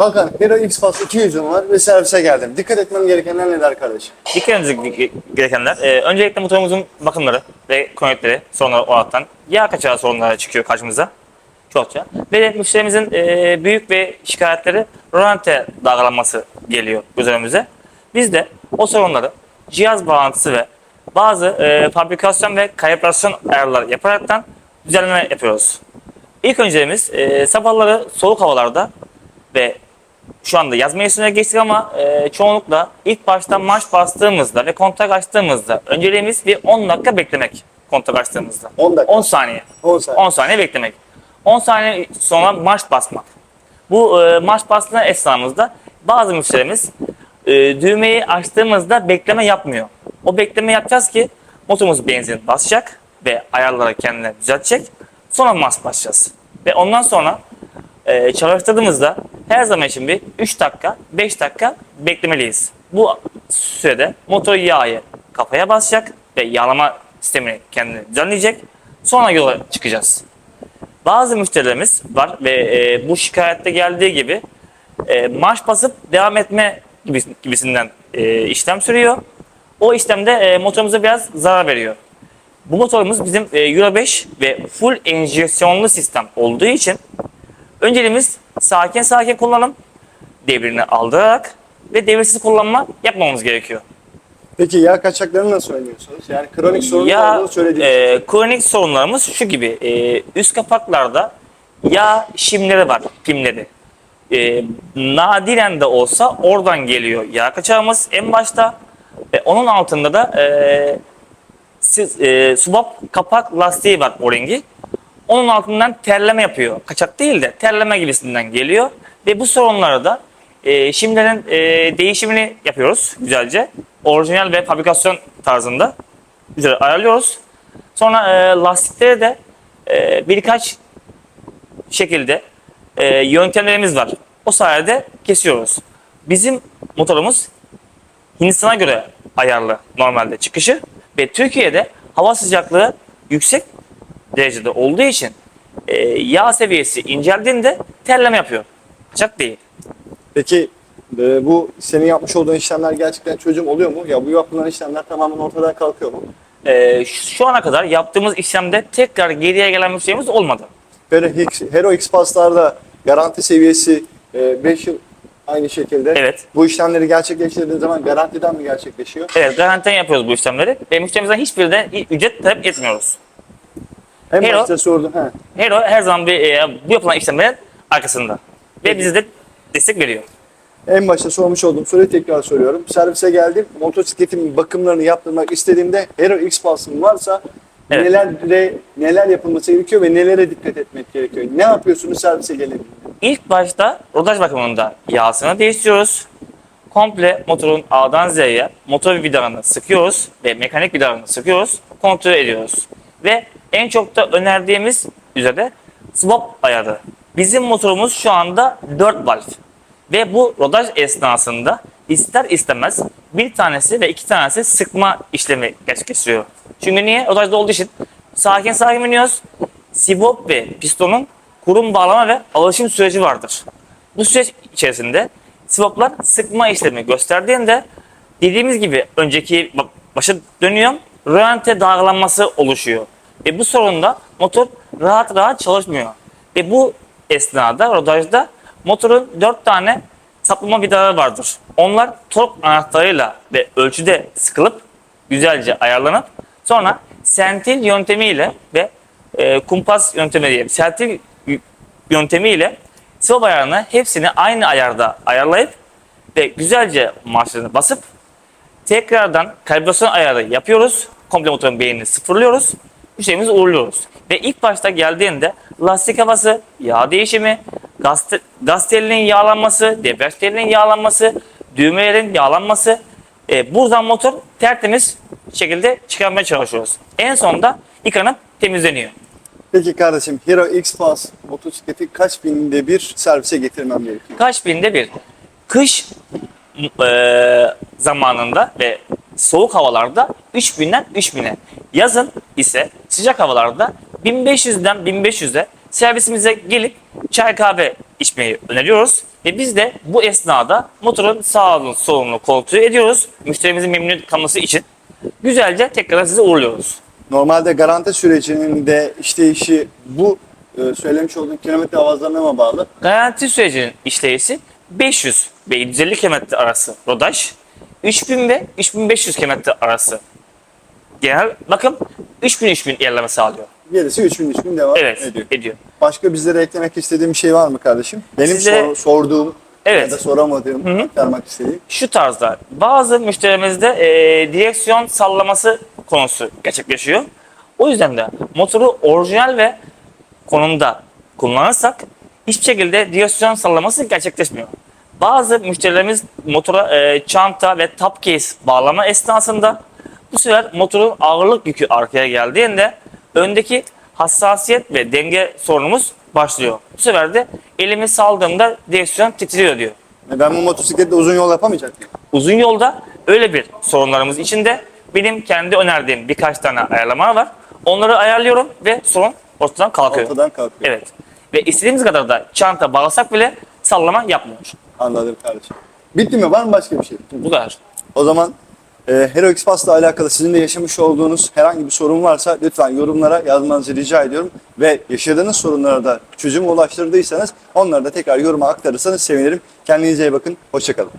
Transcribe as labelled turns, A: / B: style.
A: Hakan, Hero X-Pass 200'üm var ve servise geldim. Dikkat etmem gerekenler neler kardeşim?
B: Dikkat etmemiz gerekenler, e, öncelikle motorumuzun bakımları ve konekleri sorunları olaraktan yağ kaçağı sorunları çıkıyor karşımıza. Çokça. Ve müşterimizin e, büyük ve şikayetleri rölante dalgalanması geliyor göz önümüze. Biz de o sorunları cihaz bağlantısı ve bazı e, fabrikasyon ve kalibrasyon ayarları yaparaktan düzenleme yapıyoruz. İlk önceliğimiz e, sabahları soğuk havalarda ve şu anda yaz mevsimine geçtik ama e, çoğunlukla ilk başta marş bastığımızda ve kontak açtığımızda önceliğimiz bir 10 dakika beklemek kontak açtığımızda.
A: 10 dakika.
B: 10 saniye.
A: 10 saniye.
B: 10 saniye beklemek. 10 saniye sonra marş basmak. Bu e, marş basma esnamızda bazı müşterimiz e, düğmeyi açtığımızda bekleme yapmıyor. O bekleme yapacağız ki motorumuz benzin basacak ve ayarları kendine düzeltecek. Sonra marş basacağız. Ve ondan sonra e, çalıştırdığımızda her zaman için bir 3 dakika, 5 dakika beklemeliyiz. Bu sürede motor yağı kafaya basacak ve yağlama sistemini kendini düzenleyecek. Sonra yola çıkacağız. Bazı müşterilerimiz var ve e, bu şikayette geldiği gibi e, marş basıp devam etme gibis- gibisinden e, işlem sürüyor. O işlemde e, motorumuza biraz zarar veriyor. Bu motorumuz bizim e, Euro 5 ve full enjeksiyonlu sistem olduğu için önceliğimiz sakin sakin kullanım, devrini aldırarak ve devirsiz kullanma yapmamamız gerekiyor.
A: Peki yağ kaçaklarını nasıl önlüyorsunuz? Yani kronik sorun
B: Ya
A: olduğunu söylediğiniz
B: e, kronik sorunlarımız şu gibi. E, üst kapaklarda yağ şimleri var, pimleri. E, nadiren de olsa oradan geliyor yağ kaçağımız en başta. Ve onun altında da e, siz, e, subap kapak lastiği var o rengi. Onun altından terleme yapıyor. Kaçak değil de terleme gibisinden geliyor. Ve bu sorunları da e, şimdiden e, değişimini yapıyoruz güzelce. Orijinal ve fabrikasyon tarzında güzel ayarlıyoruz. Sonra e, lastikleri de e, birkaç şekilde e, yöntemlerimiz var. O sayede kesiyoruz. Bizim motorumuz Hindistan'a göre ayarlı normalde çıkışı ve Türkiye'de hava sıcaklığı yüksek derecede olduğu için e, yağ seviyesi inceldiğinde terleme yapıyor. Kaçak değil.
A: Peki e, bu senin yapmış olduğun işlemler gerçekten çözüm oluyor mu? Ya bu yapılan işlemler tamamen ortadan kalkıyor mu?
B: E, şu şu ana kadar yaptığımız işlemde tekrar geriye gelen müşterimiz olmadı.
A: Hero X, Hero X-Pass'larda garanti seviyesi 5 yıl aynı şekilde.
B: Evet.
A: Bu işlemleri gerçekleştirdiğin zaman garantiden mi gerçekleşiyor?
B: Evet garantiden yapıyoruz bu işlemleri ve müşterimizden hiçbir de ücret talep etmiyoruz.
A: En
B: Hero-
A: başta sordum. He.
B: Hero her zaman bir, e, bu yapılan işlemlerin arkasında ve bize de destek veriyor.
A: En başta sormuş olduğum soruyu tekrar soruyorum. Servise geldim. Motosikletimin bakımlarını yaptırmak istediğimde Hero X-Pass'ım varsa
B: Evet.
A: nelere, neler yapılması gerekiyor ve nelere dikkat etmek gerekiyor? Ne yapıyorsunuz servise gelin?
B: İlk başta rodaj bakımında yağsını değiştiriyoruz. Komple motorun A'dan Z'ye motor vidalarını sıkıyoruz ve mekanik vidalarını sıkıyoruz. Kontrol ediyoruz. Ve en çok da önerdiğimiz üzere swap ayarı. Bizim motorumuz şu anda 4 valve. Ve bu rodaj esnasında ister istemez bir tanesi ve iki tanesi sıkma işlemi gerçekleştiriyor. Çünkü niye? Rodajda olduğu için sakin sakin biniyoruz. Sibop ve pistonun kurum bağlama ve alışım süreci vardır. Bu süreç içerisinde sivoplar sıkma işlemi gösterdiğinde dediğimiz gibi önceki ba- başa dönüyor, rölante dalgalanması oluşuyor. Ve bu sorunda motor rahat rahat çalışmıyor. Ve bu esnada rodajda motorun 4 tane saplama vidaları vardır. Onlar tork anahtarıyla ve ölçüde sıkılıp güzelce ayarlanıp sonra sentil yöntemiyle ve e, kumpas yöntemiyle, sentil y- yöntemiyle swap ayarını hepsini aynı ayarda ayarlayıp ve güzelce marşlarını basıp tekrardan kalibrasyon ayarı yapıyoruz. Komple motorun beynini sıfırlıyoruz. Müşterimizi uğurluyoruz. Ve ilk başta geldiğinde lastik havası, yağ değişimi, gaz, te- gaz telinin yağlanması, debriyaj telinin yağlanması, düğmelerin yağlanması. E, buradan motor tertemiz şekilde çıkarmaya çalışıyoruz. En sonunda yıkanıp temizleniyor.
A: Peki kardeşim Hero X-Pass motosikleti kaç binde bir servise getirmem gerekiyor?
B: Kaç binde bir? Kış e, zamanında ve soğuk havalarda 3000'den 3000'e. Yazın ise sıcak havalarda 1500'den 1500'e servisimize gelip çay kahve içmeyi öneriyoruz. Ve biz de bu esnada motorun sağını solunu kontrol ediyoruz. Müşterimizin memnun kalması için. Güzelce tekrar sizi uğurluyoruz.
A: Normalde garanti sürecinin de işleyişi bu e, söylemiş olduğun kilometre avazlarına mı bağlı?
B: Garanti sürecinin işleyişi 500 ve 750 km arası rodaj, 3000 ve 3500 km arası genel bakım 3000-3000 ilerleme sağlıyor.
A: Gerisi 3000 3000 devam
B: Evet,
A: ediyor.
B: ediyor.
A: Başka bizlere eklemek istediğim bir şey var mı kardeşim? Benim
B: Size-
A: sor- sorduğum
B: Evet.
A: ya da soramadığım,
B: Hı hı.
A: aktarmak istediğim.
B: Şu tarzda bazı müşterimizde e, direksiyon sallaması konusu gerçekleşiyor. O yüzden de motoru orijinal ve konumda kullanırsak hiçbir şekilde direksiyon sallaması gerçekleşmiyor. Bazı müşterilerimiz motora e, çanta ve top case bağlama esnasında bu sefer motorun ağırlık yükü arkaya geldiğinde öndeki hassasiyet ve denge sorunumuz başlıyor. Bu sefer de elimi saldığımda direksiyon titriyor diyor.
A: E, Ben bu motosikletle uzun yol yapamayacak mıyım?
B: Uzun yolda öyle bir sorunlarımız içinde benim kendi önerdiğim birkaç tane ayarlama var. Onları ayarlıyorum ve sorun ortadan kalkıyor.
A: Ortadan kalkıyor.
B: Evet. Ve istediğimiz kadar da çanta bağlasak bile sallama yapmıyor.
A: Anladım kardeşim. Bitti mi? Var mı başka bir şey?
B: Bu kadar.
A: O zaman e, Hero X Pass'la alakalı sizin de yaşamış olduğunuz herhangi bir sorun varsa lütfen yorumlara yazmanızı rica ediyorum. Ve yaşadığınız sorunlara da çözüm ulaştırdıysanız onları da tekrar yoruma aktarırsanız sevinirim. Kendinize iyi bakın. Hoşçakalın.